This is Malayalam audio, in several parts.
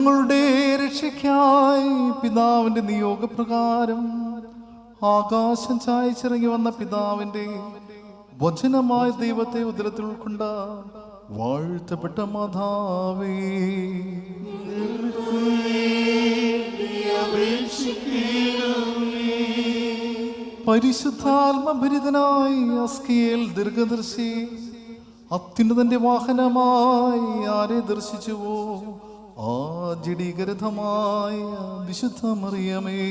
ഞങ്ങളുടെ രക്ഷയ്ക്കായി പിതാവിന്റെ നിയോഗപ്രകാരം ആകാശം ചായച്ചിറങ്ങി വന്ന പിതാവിന്റെ വചനമായ ദൈവത്തെ ഉദരത്തിൽ ഉൾക്കൊണ്ട വാഴ്ത്തപ്പെട്ട മാതാവേ. പരിശുദ്ധാത്മഭരിതനായി അസ്കിയേൽ ദീർഘദർശി അത്യുന്നതന്റെ വാഹനമായി ആരെ ദർശിച്ചുവോ? ആ ജഡീകരഥമായ വിശുദ്ധ മറിയമേ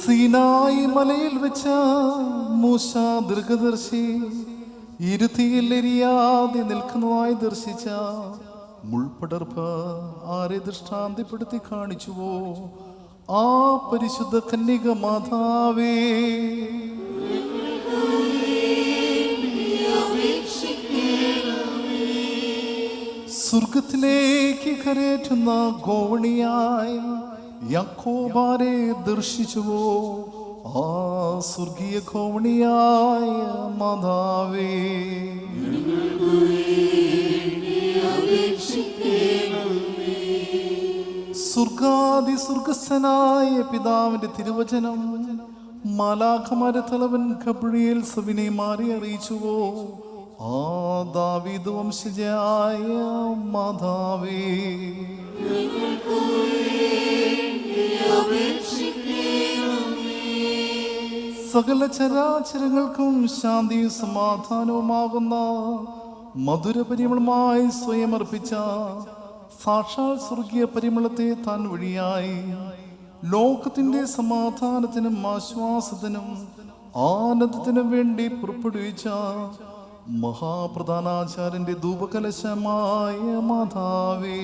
സീനായി മലയിൽ വെച്ച മൂശ ദീർഘദർശി ഇരുത്തിയിൽ എരിയാതെ നിൽക്കുന്നതായി ദർശിച്ച മുൾപടർപ്പ് ആരെ ദൃഷ്ടാന്തപ്പെടുത്തി കാണിച്ചുവോ? ആ പരിശുദ്ധ കന്യക മാതാവേ. സ്വർഗത്തിലേക്ക് കരേറ്റുന്ന ഗോവണിയായ യക്കോബാരെ ദർശിച്ചുവോ? ആ സ്വർഗീയ ഗോവണിയായ മാതാവേ. സ്വർഗാദി സ്വർഗസ്ഥനായ പിതാവിന്റെ തിരുവചനം മാലാഖമാരെ തലവൻ ഗബ്രിയേൽ സവിനെ മാറി അറിയിച്ചുവോ ആ ദാവീദ് സകല ചരാചരങ്ങൾക്കും ശാന്തിയും സമാധാനവുമാകുന്ന മധുരപരിമളമായി സ്വയം അർപ്പിച്ച സാക്ഷാൽ സ്വർഗീയ പരിമളത്തെ താൻ വഴിയായി ലോകത്തിന്റെ സമാധാനത്തിനും ആശ്വാസത്തിനും ആനന്ദത്തിനും വേണ്ടി പുറപ്പെടുവിച്ച മഹാപ്രധാനാചാര്യന്റെ ധൂപകലശമായ മാതാവേ.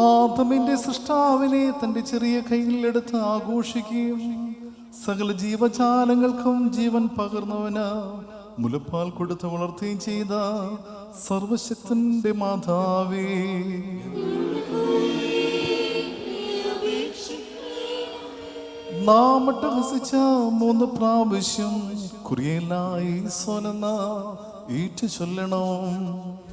ആദമിന്റെ സൃഷ്ടാവിനെ തന്റെ ചെറിയ കയ്യിൽ കയ്യിലെടുത്ത് ആഘോഷിക്കുകയും സകല ജീവജാലങ്ങൾക്കും ജീവൻ പകർന്നവന് മുലപ്പാൽ കൊടുത്ത് വളർത്തുകയും ചെയ്ത സർവശക്തന്റെ മാതാവേ. നാം ഹസിച്ച മൂന്ന് പ്രാവശ്യം കുറിയലായി സ്വനന്ന ഈറ്റ് ചൊല്ലണം.